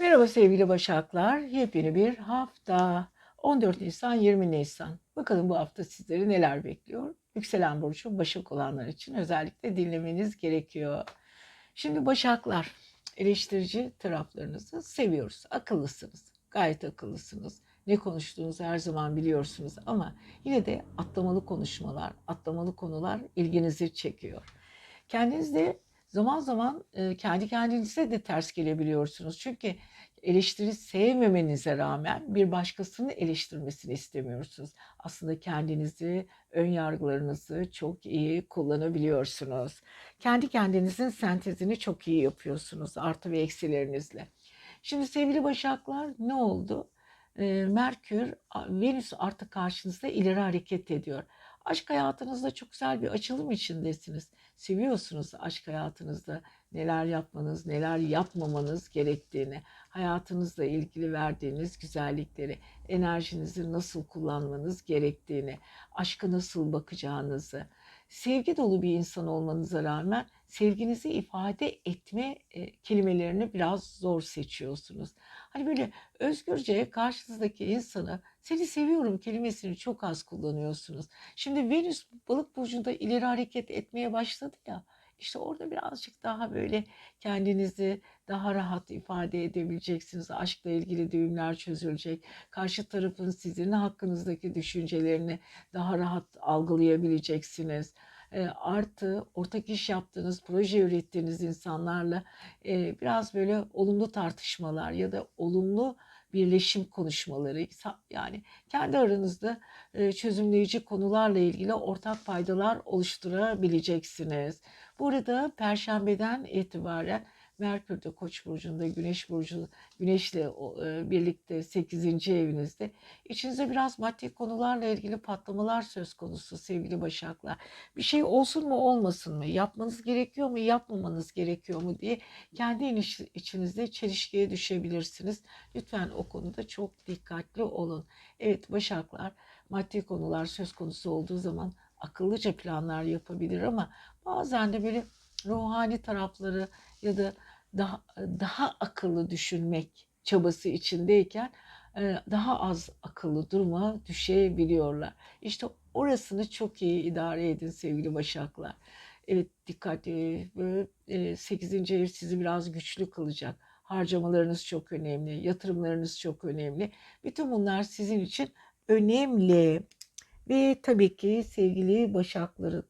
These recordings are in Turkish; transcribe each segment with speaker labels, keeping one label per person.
Speaker 1: Merhaba sevgili Başaklar. Yepyeni bir hafta. 14 Nisan 20 Nisan. Bakalım bu hafta sizleri neler bekliyor? Yükselen burcu Başak olanlar için özellikle dinlemeniz gerekiyor. Şimdi Başaklar, eleştirici taraflarınızı seviyoruz. Akıllısınız. Gayet akıllısınız. Ne konuştuğunuzu her zaman biliyorsunuz ama yine de atlamalı konuşmalar, atlamalı konular ilginizi çekiyor. Kendinizde zaman zaman kendi kendinize de ters gelebiliyorsunuz. Çünkü eleştiri sevmemenize rağmen bir başkasının eleştirmesini istemiyorsunuz. Aslında kendinizi, ön yargılarınızı çok iyi kullanabiliyorsunuz. Kendi kendinizin sentezini çok iyi yapıyorsunuz artı ve eksilerinizle. Şimdi sevgili Başaklar ne oldu? Merkür, Venüs artık karşınızda ileri hareket ediyor. Aşk hayatınızda çok güzel bir açılım içindesiniz. Seviyorsunuz aşk hayatınızda neler yapmanız, neler yapmamanız gerektiğini, hayatınızla ilgili verdiğiniz güzellikleri, enerjinizi nasıl kullanmanız gerektiğini, aşka nasıl bakacağınızı, sevgi dolu bir insan olmanıza rağmen sevginizi ifade etme e, kelimelerini biraz zor seçiyorsunuz. Hani böyle özgürce karşınızdaki insanı seni seviyorum kelimesini çok az kullanıyorsunuz. Şimdi Venüs balık burcunda ileri hareket etmeye başladı ya. İşte orada birazcık daha böyle kendinizi daha rahat ifade edebileceksiniz. Aşkla ilgili düğümler çözülecek. Karşı tarafın sizin hakkınızdaki düşüncelerini daha rahat algılayabileceksiniz. Artı ortak iş yaptığınız, proje ürettiğiniz insanlarla biraz böyle olumlu tartışmalar ya da olumlu birleşim konuşmaları yani kendi aranızda çözümleyici konularla ilgili ortak paydalar oluşturabileceksiniz. Burada perşembeden itibaren Merkür de Koç burcunda, Güneş burcu, Güneşle e, birlikte 8. evinizde. İçinizde biraz maddi konularla ilgili patlamalar söz konusu sevgili Başaklar. Bir şey olsun mu olmasın mı? Yapmanız gerekiyor mu, yapmamanız gerekiyor mu diye kendi içinizde çelişkiye düşebilirsiniz. Lütfen o konuda çok dikkatli olun. Evet Başaklar maddi konular söz konusu olduğu zaman akıllıca planlar yapabilir ama bazen de böyle ruhani tarafları ya da daha daha akıllı düşünmek çabası içindeyken e, daha az akıllı duruma düşebiliyorlar. İşte orasını çok iyi idare edin sevgili başaklar. Evet dikkat böyle 8. ev sizi biraz güçlü kılacak. Harcamalarınız çok önemli, yatırımlarınız çok önemli. Bütün bunlar sizin için önemli. Ve tabii ki sevgili başakların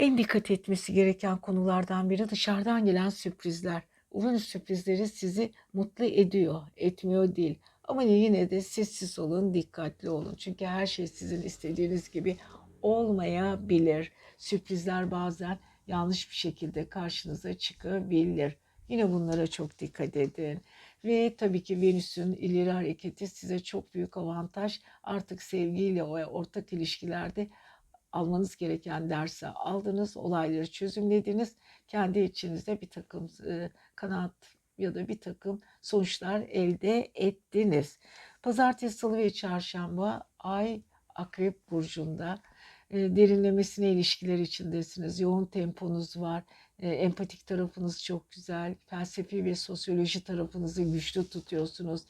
Speaker 1: en dikkat etmesi gereken konulardan biri dışarıdan gelen sürprizler. Uranüs sürprizleri sizi mutlu ediyor, etmiyor değil. Ama yine de sessiz olun, dikkatli olun. Çünkü her şey sizin istediğiniz gibi olmayabilir. Sürprizler bazen yanlış bir şekilde karşınıza çıkabilir. Yine bunlara çok dikkat edin. Ve tabii ki Venüs'ün ileri hareketi size çok büyük avantaj. Artık sevgiyle ortak ilişkilerde almanız gereken dersi aldınız, olayları çözümlediniz. Kendi içinizde bir takım e, kanaat ya da bir takım sonuçlar elde ettiniz. Pazartesi, salı ve çarşamba ay akrep burcunda derinlemesine ilişkiler içindesiniz. Yoğun temponuz var. Empatik tarafınız çok güzel. Felsefi ve sosyoloji tarafınızı güçlü tutuyorsunuz.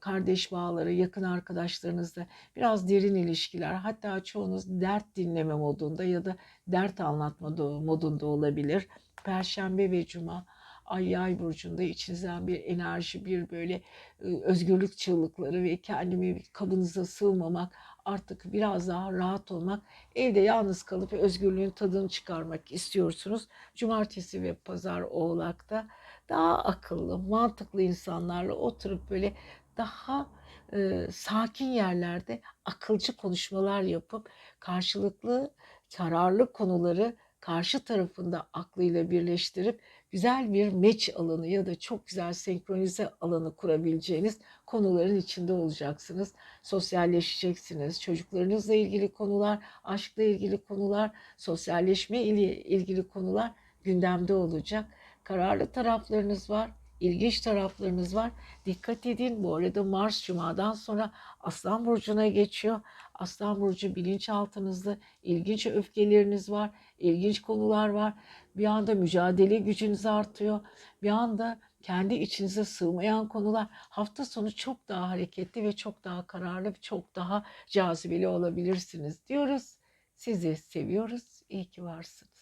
Speaker 1: Kardeş bağları, yakın arkadaşlarınızla biraz derin ilişkiler. Hatta çoğunuz dert dinleme modunda ya da dert anlatma modunda olabilir. Perşembe ve Cuma ay yay burcunda içinizden bir enerji, bir böyle özgürlük çığlıkları ve kendimi kabınıza sığmamak, artık biraz daha rahat olmak, evde yalnız kalıp özgürlüğün tadını çıkarmak istiyorsunuz. Cumartesi ve pazar oğlakta daha akıllı, mantıklı insanlarla oturup böyle daha e, sakin yerlerde akılcı konuşmalar yapıp karşılıklı kararlı konuları karşı tarafında aklıyla birleştirip güzel bir meç alanı ya da çok güzel senkronize alanı kurabileceğiniz konuların içinde olacaksınız. Sosyalleşeceksiniz. Çocuklarınızla ilgili konular, aşkla ilgili konular, sosyalleşme ile ilgili konular gündemde olacak. Kararlı taraflarınız var ilginç taraflarınız var. Dikkat edin bu arada Mars Cuma'dan sonra Aslan Burcu'na geçiyor. Aslan Burcu bilinçaltınızda ilginç öfkeleriniz var, ilginç konular var. Bir anda mücadele gücünüz artıyor. Bir anda kendi içinize sığmayan konular. Hafta sonu çok daha hareketli ve çok daha kararlı, çok daha cazibeli olabilirsiniz diyoruz. Sizi seviyoruz. İyi ki varsınız.